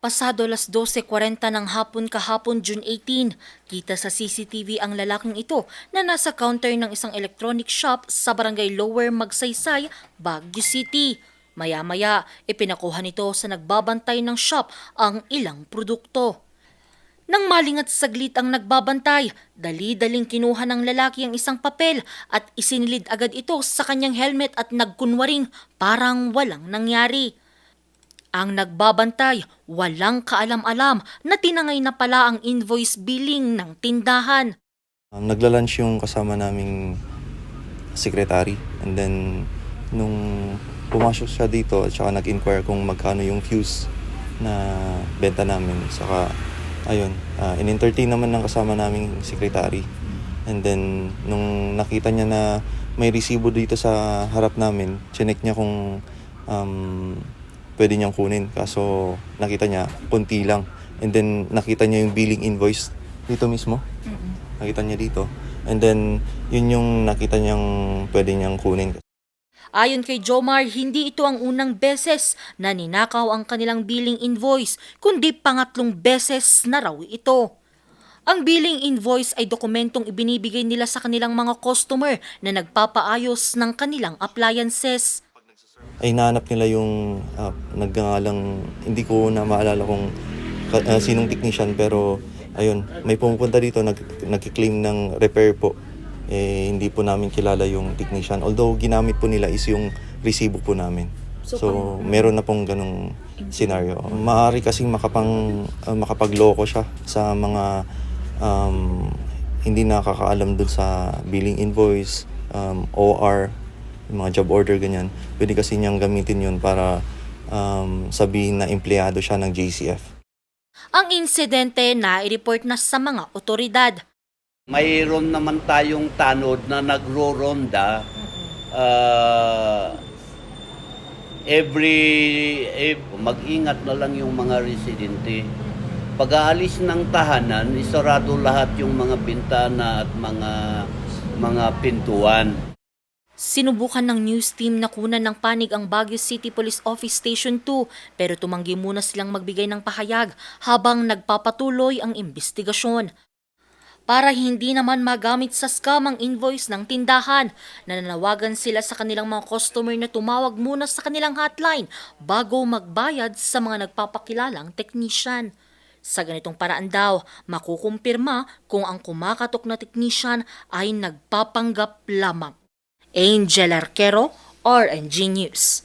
Pasado alas 12.40 ng hapon kahapon June 18, kita sa CCTV ang lalaking ito na nasa counter ng isang electronic shop sa barangay Lower Magsaysay, Baguio City. Maya-maya, ipinakuha nito sa nagbabantay ng shop ang ilang produkto. Nang malingat saglit ang nagbabantay, dali-daling kinuha ng lalaki ang isang papel at isinilid agad ito sa kanyang helmet at nagkunwaring parang walang nangyari. Ang nagbabantay, walang kaalam-alam na tinangay na pala ang invoice billing ng tindahan. Um, nagla-lunch yung kasama naming secretary. And then nung pumasok siya dito at saka nag-inquire kung magkano yung fuse na benta namin. Saka ayun uh, in-entertain naman ng kasama naming secretary. And then nung nakita niya na may resibo dito sa harap namin chinek niya kung um, pwede niyang kunin kaso nakita niya konti lang and then nakita niya yung billing invoice dito mismo nakita niya dito. And then, yun yung nakita niyang pwede niyang kunin. Ayon kay Jomar, hindi ito ang unang beses na ninakaw ang kanilang billing invoice, kundi pangatlong beses na raw ito. Ang billing invoice ay dokumentong ibinibigay nila sa kanilang mga customer na nagpapaayos ng kanilang appliances. Ay nahanap nila yung uh, nagngangalang, hindi ko na maalala kung uh, sinong technician pero ayun, may pumupunta dito nag, nagkiklaim ng repair po. Eh, hindi po namin kilala yung technician. Although ginamit po nila is yung resibo po namin. So, meron na pong ganong scenario. Maaari kasing makapang, uh, makapagloko siya sa mga um, hindi nakakaalam dun sa billing invoice, um, OR, yung mga job order ganyan. Pwede kasi niyang gamitin yun para um, sabihin na empleyado siya ng JCF. Ang insidente na i-report na sa mga otoridad. Mayroon naman tayong tanod na nagro-ronda ah, every, ev- mag-ingat na lang yung mga residente. Pag-aalis ng tahanan, isarado lahat yung mga bintana at mga mga pintuan. Sinubukan ng news team na kunan ng panig ang Baguio City Police Office Station 2 pero tumanggi muna silang magbigay ng pahayag habang nagpapatuloy ang investigasyon. Para hindi naman magamit sa scam ang invoice ng tindahan, nananawagan sila sa kanilang mga customer na tumawag muna sa kanilang hotline bago magbayad sa mga nagpapakilalang technician. Sa ganitong paraan daw, makukumpirma kung ang kumakatok na technician ay nagpapanggap lamang. Angel Arquero, RNG News.